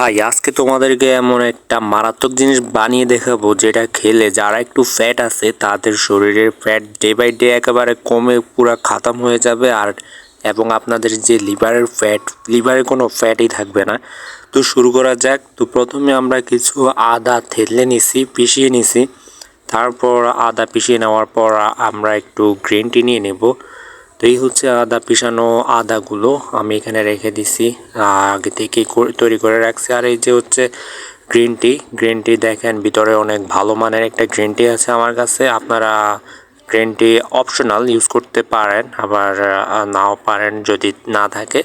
ভাই, আজকে তোমাদেরকে এমন একটা মারাত্মক জিনিস বানিয়ে দেখাবো, যেটা খেলে যারা একটু ফ্যাট আছে, তাদের শরীরের ফ্যাট ডে বাই ডে একেবারে কমে পুরো খাতাম হয়ে যাবে। আর, এবং আপনাদের যে লিভারের ফ্যাট লিভারে কোনো ফ্যাটই থাকবে না। তো শুরু করা যাক। তো প্রথমে আমরা কিছু আদা থেলে নিছি, পিষিয়ে নিছি। তারপর আদা পিষিয়ে নেওয়ার পর আমরা একটু গ্রিন টি নিয়ে নেব। তো এই হচ্ছে আদা পিষানো আদাগুলো আমি এখানে রেখে দিছি, আগে থেকে তৈরি করে রাখছি। আর এই যে হচ্ছে গ্রিন টি গ্রিন টি দেখেন ভিতরে অনেক ভালো মানের একটা গ্রিন টি আছে আমার কাছে। আপনারা গ্রিন টি অপশনাল ইউজ করতে পারেন, আবার নাও পারেন যদি না থাকে।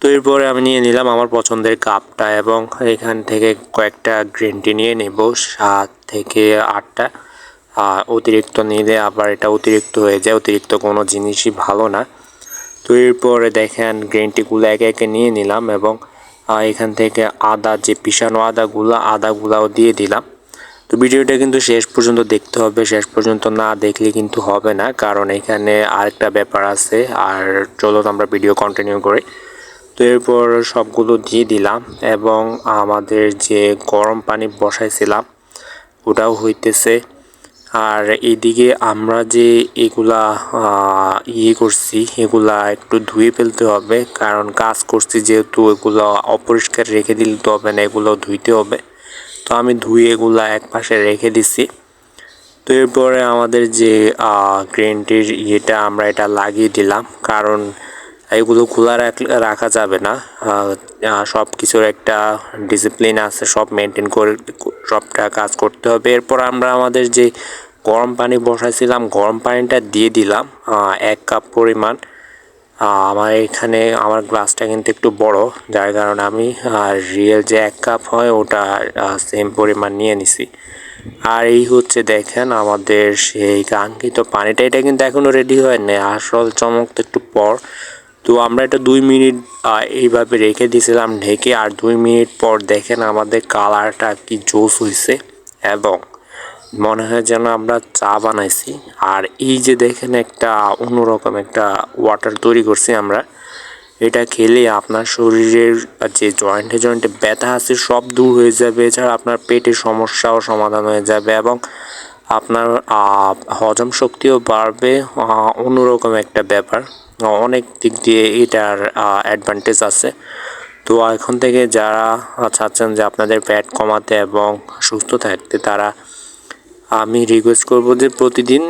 তো এরপরে আমি নিয়ে নিলাম আমার পছন্দের কাপটা এবং এখান থেকে কয়েকটা গ্রিন টি নিয়ে নেব, সাত থেকে আটটা। অতিরিক্ত নিলে আবার এটা অতিরিক্ত হয়ে যায়, অতিরিক্ত কোনো জিনিসই ভালো না। তো এরপরে দেখেন গ্রিন টিগুলো একে একে নিয়ে নিলাম এবং এখান থেকে আদা, যে পিসানো আদাগুলো, আদাগুলাও দিয়ে দিলাম। তো ভিডিওটা কিন্তু শেষ পর্যন্ত দেখতে হবে, শেষ পর্যন্ত না দেখলে কিন্তু হবে না, কারণ এখানে আরেকটা ব্যাপার আছে। আর চলো আমরা ভিডিও কন্টিনিউ করি। তো এরপর সবগুলো দিয়ে দিলাম এবং আমাদের যে গরম পানি বসাইছিলাম, ওটাও হইতেছে আর এদিকে আমরা যে এগুলা ইয়ে করছি, এগুলা একটু ধুয়ে ফেলতে হবে, কারণ কাজ করছি যেহেতু এগুলো অপরিষ্কার রেখে দিলে তো হবে না, এগুলো ধুইতে হবে। তো আমি ধুয়ে এগুলা এক পাশে রেখে দিছি। তো এরপরে আমাদের যে গ্রেনটির ইয়েটা আমরা এটা লাগিয়ে দিলাম, কারণ এগুলো খোলা রাখা যাবে না। সব কিছুর একটা ডিসিপ্লিন আছে, সব মেনটেন করে সবটা কাজ করতে হবে। এরপর আমরা আমাদের যে গরম পানি বসাইছিলাম, গরম পানিটা দিয়ে দিলাম এক কাপ পরিমাণ। আমার এখানে, আমার গ্লাসটা কিন্তু একটু বড়, যার কারণে আমি রিয়েল যে এক কাপ হয়, ওটা সেম পরিমাণ নিয়ে নিছি। আর এই হচ্ছে দেখেন আমাদের সেই কাঙ্ক্ষিত পানিটা, এটা কিন্তু এখনও রেডি হয় না আসল চমক তো একটু পর। তো আমরা এটা দুই মিনিট এইভাবে রেখে দিয়েছিলাম, ঢেকে, আর দুই মিনিট পর দেখেন আমাদের কালারটা কি জোস হয়েছে এবং মনে হয় যেন আমরা চা বানাইছি। আর এই যে দেখেন একটা অন্যরকম একটা ওয়াটার তৈরি করছি আমরা, এটা খেলে আপনার শরীরের যে জয়েন্টে জয়েন্টে ব্যথা আছে সব দূর হয়ে যাবে, এছাড়া আপনার পেটের সমস্যাও সমাধান হয়ে যাবে এবং আপনার হজম শক্তিও বাড়বে অন্যরকম একটা ব্যাপার। অনেক দিক দিয়ে এটার অ্যাডভান্টেজ আছে। তো এখন থেকে যারা চাচ্ছেন যে আপনাদের ফ্যাট কমাতে এবং সুস্থ থাকতে, তারা, আমি রিকোয়েস্ট করব যে প্রতিদিন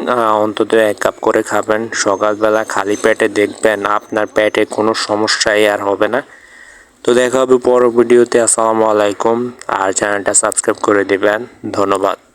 অন্তত এক কাপ করে খাবেন। সকালবেলা খালি পেটে দেখবেন আপনার পেটে কোনো সমস্যাই আর হবে না। তো দেখা হবে পরের ভিডিওতে। আসসালামু আলাইকুম। আর চ্যানেলটা সাবস্ক্রাইব করে দেবেন। ধন্যবাদ।